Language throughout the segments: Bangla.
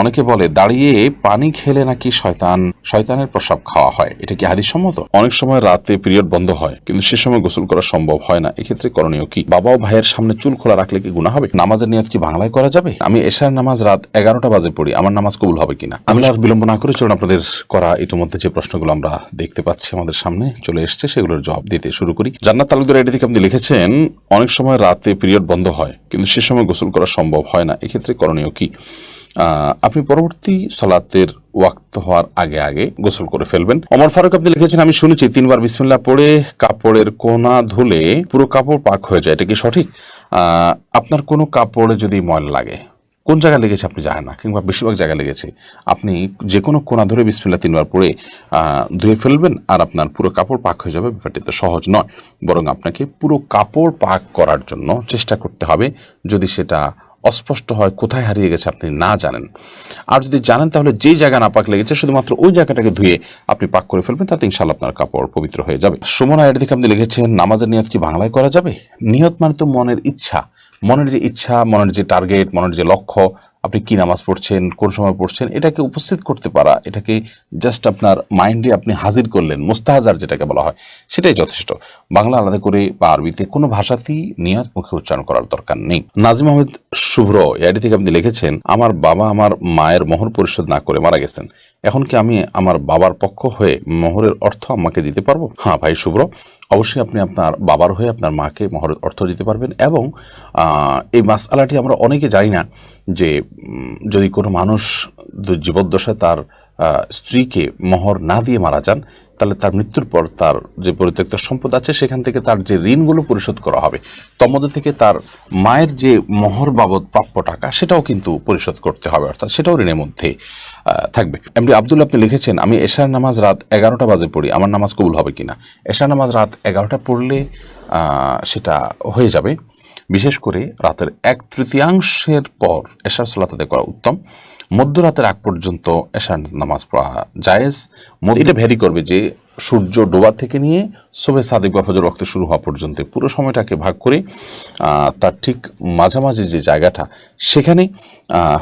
অনেকে বলে দাঁড়িয়ে পানি খেলে নাকি শয়তান, শয়তানের প্রসাব খাওয়া হয়। এটা কি হাদিস সম্মত অনেক সময় রাতে পিরিয়ড বন্ধ হয়, কিন্তু সে সময় গোসল করা সম্ভব হয় না। এক্ষেত্রে করণীয় কি? বাবা ও ভাইয়ের সামনে চুল খোলা রাখলে কি গুণা হবে? নামাজের নিয়ত কি বাংলায় করা যাবে? আমি এশার নামাজ রাত এগারোটা বাজে পড়ি, আমার নামাজ কবুল হবে কিনা? আমি আর বিলম্ব না করে চলুন আপনাদের করা ইতিমধ্যে যে প্রশ্নগুলো আমরা দেখতে পাচ্ছি আমাদের সামনে চলে এসছে, সেগুলোর জবাব দিতে শুরু করি। জান্নাত তালুকদার এটি থেকে আপনি লিখেছেন, অনেক সময় রাতে পিরিয়ড বন্ধ হয়, কিন্তু সে সময় গোসল করা সম্ভব হয় না। এক্ষেত্রে করণীয় কি? আপনি পরবর্তী সলাতের ওয়াক্ত হওয়ার আগে আগে গোসল করে ফেলবেন। অমর ফারুক, আপনি লিখেছেন, আমি শুনেছি তিনবার বিসমিল্লাহ পড়ে কাপড়ের কোনা ধুলে পুরো কাপড় পাক হয়ে যায়। এটা কি সঠিক? আপনার কোনো কাপড়ে যদি ময়লা লাগে, কোন জায়গায় লেগেছে আপনি জানেন না, কিংবা বেশিরভাগ জায়গায় লেগেছে, আপনি যে কোনো কোনা ধরে বিসমিল্লা তিনবার পরে ধুয়ে ফেলবেন আর আপনার পুরো কাপড় পাক হয়ে যাবে। ব্যাপারটি তো সহজ নয়, বরং আপনাকে পুরো কাপড় পাক করার জন্য চেষ্টা করতে হবে। যদি সেটা অস্পষ্ট হয়, কোথায় হারিয়ে গেছে আপনি না জানেন। আর যদি জানেন, তাহলে যে জায়গা না পাক লেগেছে, শুধুমাত্র ওই জায়গাটাকে ধুয়ে আপনি পাক করে ফেলবেন তাতে ইনশাল্লাহ আপনার কাপড় পবিত্র হয়ে যাবে। সুমনা এটা দিকে আপনি লিখেছেন, নামাজের নিয়ত কি বাংলায় করা যাবে? নিয়ত মানে তো মনের ইচ্ছা। মনের যে ইচ্ছা, মনের যে টার্গেট মনের যে লক্ষ্য আপনি কি নামাজ পড়ছেন, কোন সময় পড়ছেন, এটাকে উপস্থিত করতে পারা, এটাকে জাস্ট আপনার মাইন্ডে আপনি হাজির করলেন, মুস্তাহাজার যেটাকে বলা হয়, সেটাই যথেষ্ট। বাংলা আলাদা করে বা আরবিতে কোনো ভাষাতেই নিয়ত মুখে উচ্চারণ করার দরকার নেই। নাজিম আহমেদ শুভ্র এআইডি থেকে আপনি লিখেছেন, আমার বাবা আমার মায়ের মোহর পরিশোধ না করে মারা গেছেন। এখন কি আমি আমার বাবার পক্ষ হয়ে মোহরের অর্থ আমাকে দিতে পারব? হ্যাঁ ভাই, শুভ্র অবশ্যই আপনি আপনার বাবার হয়ে আপনার মাকে মহর অর্থ দিতে পারবেন এবং এই মাসআলাটি আমরা অনেকে জানি না যে যদি কোনো মানুষ জীবদ্দশায় তার স্ত্রীকে মোহর না দিয়ে মারা যান, তাহলে তার মৃত্যুর পর তার যে পরিত্যক্ত সম্পদ আছে, সেখান থেকে তার যে ঋণগুলো পরিশোধ করা হবে তার মধ্যে থেকে তার মায়ের যে মোহর বাবদ প্রাপ্য টাকা, সেটাও কিন্তু পরিশোধ করতে হবে, অর্থাৎ সেটাও ঋণের মধ্যে থাকবে। এমনি আব্দুল আপনি লিখেছেন, আমি এশার নামাজ রাত এগারোটা বাজে পড়ি, আমার নামাজ কবুল হবে কিনা? এশার নামাজ রাত এগারোটা পড়লে সেটা হয়ে যাবে। বিশেষ করে রাতের এক তৃতীয়াংশের পর এশার সালাত আদায় করা উত্তম। মধ্যরাতের আগ পর্যন্ত এশার নামাজ পড়া জায়েজ। এটা ভ্যারি করবে যে সূর্য ডোবা থেকে নিয়ে শোভে সাদেক বা ফজর রক্ত শুরু হওয়া পর্যন্ত পুরো সময়টাকে ভাগ করে তার ঠিক মাঝামাঝি যে জায়গাটা, সেখানে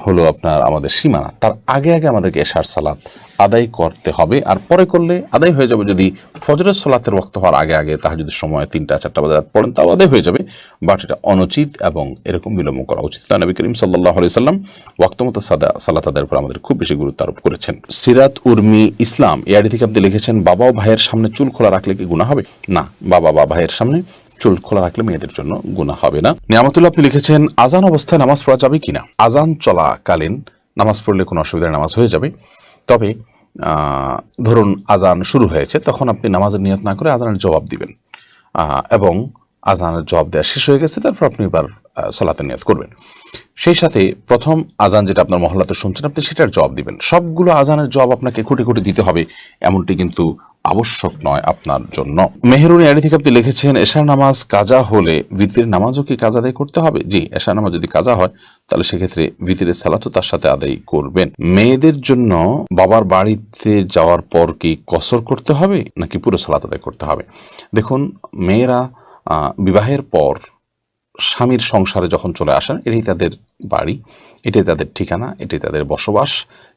হলো আপনার আমাদের সীমানা। তার আগে আগে আমাদেরকে এশার সালাত আদায় করতে হবে। আর পরে করলে আদায় হয়ে যাবে যদি ফজরের সালাতের রক্ত হওয়ার আগে আগে তাহা যদি সময় তিনটা, চারটা বাজে রাত পড়েন, তাও আদায় হয়ে যাবে। বাট এটা অনুচিত এবং এরকম বিলম্ব করা উচিত না। নবী করিম সাল্লাহ সাল্লাম ওয়াক্তমতো সাদা, সালাত আদায়ের উপর আমাদের খুব বেশি গুরুত্ব আরোপ করেছেন। সিরাত উর্মি ইসলাম এআডি থেকে আপনি লিখেছেন বাবা ও ভাইয়ের সামনে চুল খোলা রাখলে কি গুণা হবে? না, বাবা বা ভাইয়ের সামনে চুল খোলা রাখলে মেয়েদের জন্য গুণা হবে না। নিয়ামতুল্লাহ, আপনি লিখেছেন, আজান অবস্থায় নামাজ পড়া যাবে কিনা? আজান চলাকালীন নামাজ পড়লে কোনো অসুবিধার নামাজ হয়ে যাবে। তবে ধরুন আজান শুরু হয়েছে, তখন আপনি নামাজের নিয়ত না করে আজানের জবাব দিবেন। এবং আজানের জবাব দেওয়া শেষ হয়ে গেছে তারপর আপনি এবার আহ, সলাতের নিয়ত করবেন। সেই সাথে প্রথম আজান যেটা আপনার মহল্লাতে শুনছেন আপনি সেটার জবাব দিবেন। সবগুলো আজানের জবাব আপনাকে খুঁটি খুঁটি দিতে হবে এমনটি কিন্তু আবশ্যক নয় আপনার জন্য। মেহরুন এড়ি থেকে আপনি লিখেছেন এশার নামাজ কাজা হলে ভিতরের নামাজও কি কাজা আদায় করতে হবে? জি এশার নামাজ যদি কাজা হয় তাহলে সেক্ষেত্রে ভিতরের সালাতও তার সাথে আদায় করবেন। মেয়েদের জন্য বাবার বাড়িতে যাওয়ার পর কি কসর করতে হবে নাকি পুরো সালাত আদায় করতে হবে? দেখুন মেয়েরা বিবাহের পর স্বামীর সংসারে যখন চলে আসেন এটাই তাদের বাড়ি। এটাই তাদের ঠিকানা, এটাই তাদের বসবাস।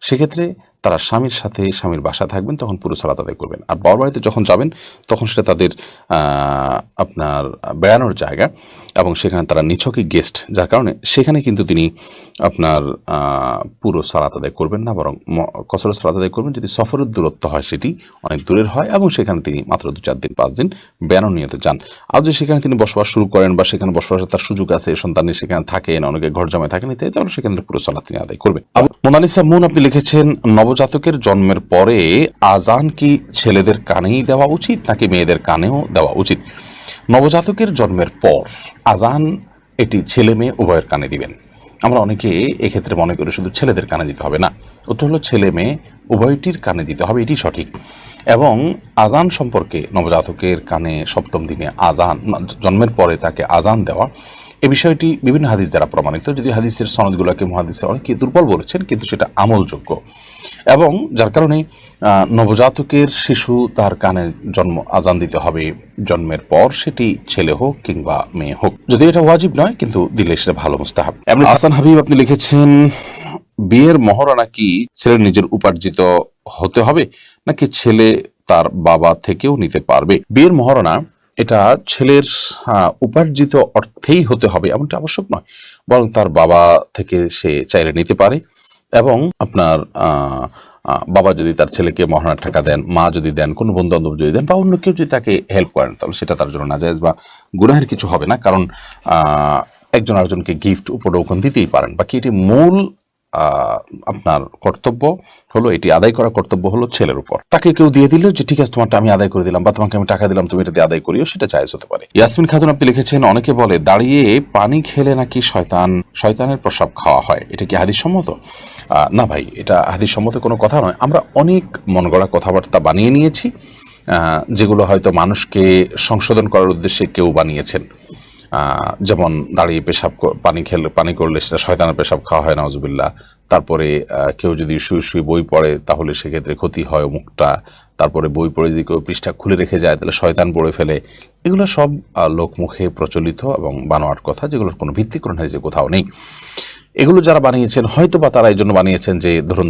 সেক্ষেত্রে তারা স্বামীর সাথে স্বামীর বাসা থাকবেন, তখন পুরো সালাত আদায় করবেন। আর বাবার বাড়িতে যখন যাবেন, তখন সেটা তাদের আপনার বেড়ানোর জায়গা এবং সেখানে তারা নিছকই গেস্ট যার কারণে সেখানে কিন্তু তিনি আপনার পুরো সালাত আদায় করবেন না, বরং কসর সালাত আদায় করবেন। যদি সফরের দূরত্ব হয় সেটি অনেক দূরের হয় এবং সেখানে তিনি মাত্র দু চার দিন, পাঁচ দিন বেড়ানো নিয়ে যান। আর যদি সেখানে তিনি বসবাস শুরু করেন বা সেখানে বসবাসের তার সুযোগ আছে সন্তানের সেখানে থাকেন, অনেকে ঘর জমায় থাকেন তাহলে সেখানে পুরো সালাত তিনি আদায় করবেন মোনালিসা মুন আপনি লিখেছেন, নবজাতকের জন্মের পরে আজান কি ছেলেদের কানেই দেওয়া উচিত নাকি মেয়েদের কানেও দেওয়া উচিত? নবজাতকের জন্মের পর আজান এটি ছেলে মেয়ে উভয়ের কানে দিবেন। আমরা অনেকে এক্ষেত্রে মনে করি শুধু ছেলেদের কানে দিতে হবে না উত্তর হলো ছেলে মেয়ে উভয়টির কানে দিতে হবে, এটি সঠিক। এবং আজান সম্পর্কে নবজাতকের কানে সপ্তম দিনে আজান জন্মের পরে তাকে আজান দেওয়া এ বিষয়টি বিভিন্ন হাদিস দ্বারা প্রমাণিত। যদি হাদিসের সনদগুলোকে মহাদিসের অনেকে দুর্বল বলেছেন কিন্তু সেটা আমলযোগ্য। এবং যার কারণে নবজাতকের শিশু তার কানে জন্ম আজান দিতে হবে জন্মের পর সেটি ছেলে হোক কিংবা মেয়ে হোক। যদি এটা ওয়াজিব নয় কিন্তু দিলে সেটা ভালো মুস্তাহাব। এমনি হাসান হাবিব আপনি লিখেছেন বিয়ের মহরানা কি ছেলের নিজের উপার্জিত হতে হবে নাকি ছেলে তার বাবা থেকেও নিতে পারবে? বিয়ের মহরণা এটা ছেলের উপার্জিত অর্থেই হতে হবে, এমনটা আবশ্যক নয়। বরং তার বাবা থেকে সে চাইলে নিতে পারে এবং আপনার বাবা যদি তার ছেলেকে মহানার টাকা দেন, মা যদি দেন, কোনো বন্ধু বান্ধব যদি দেন বা অন্য কেউ যদি তাকে হেল্প করেন, তাহলে সেটা তার জন্য নাজায়জ বা গুনাহের কিছু হবে না। কারণ একজন আরেকজনকে গিফট উপঢৌকন দিতেই পারেন। বাকি এটি মূল আপনার কর্তব্য হলো, এটি আদায় করা কর্তব্য হলো ছেলের উপর। তাকে কেউ দিয়ে দিল যে, ঠিক আছে, তোমারটা আমি আদায় করে দিলাম বা তোমাকে আমি টাকা দিলাম, তুমি এটা দিয়ে আদায় করিও, সেটা চাইজ হতে পারে। ইয়াসমিন খাতুন আপনি লিখেছেন, অনেকে বলে, দাঁড়িয়ে পানি খেলে নাকি শয়তান, শয়তানের প্রসাব খাওয়া হয়? এটা কি হাদিস সম্মত না ভাই, এটা হাদিস সম্মত কোনো কথা নয়। আমরা অনেক মন গড়া কথাবার্তা বানিয়ে নিয়েছি যেগুলো হয়তো মানুষকে সংশোধন করার উদ্দেশ্যে কেউ বানিয়েছেন। যেমন দাঁড়িয়ে পেশাব পানি খেলে, পানি করলে সেটা শয়তানের পেশাব খাওয়া হয় নজবিল্লা তারপরে কেউ যদি শুয়ে শুয়ে বই পড়ে, তাহলে সেক্ষেত্রে ক্ষতি হয় মুখটা। তারপরে বই পড়ে যদি কেউ পৃষ্ঠা খুলে রেখে যায়, তাহলে শয়তান পড়ে ফেলে। এগুলো সব লোকমুখে প্রচলিত এবং বানোয়ার কথা, যেগুলোর কোনো ভিত্তিকরণ হয়েছে কোথাও নেই। এগুলো যারা বানিয়েছেন হয়তো বা তারা এই জন্য বানিয়েছেন যে, ধরুন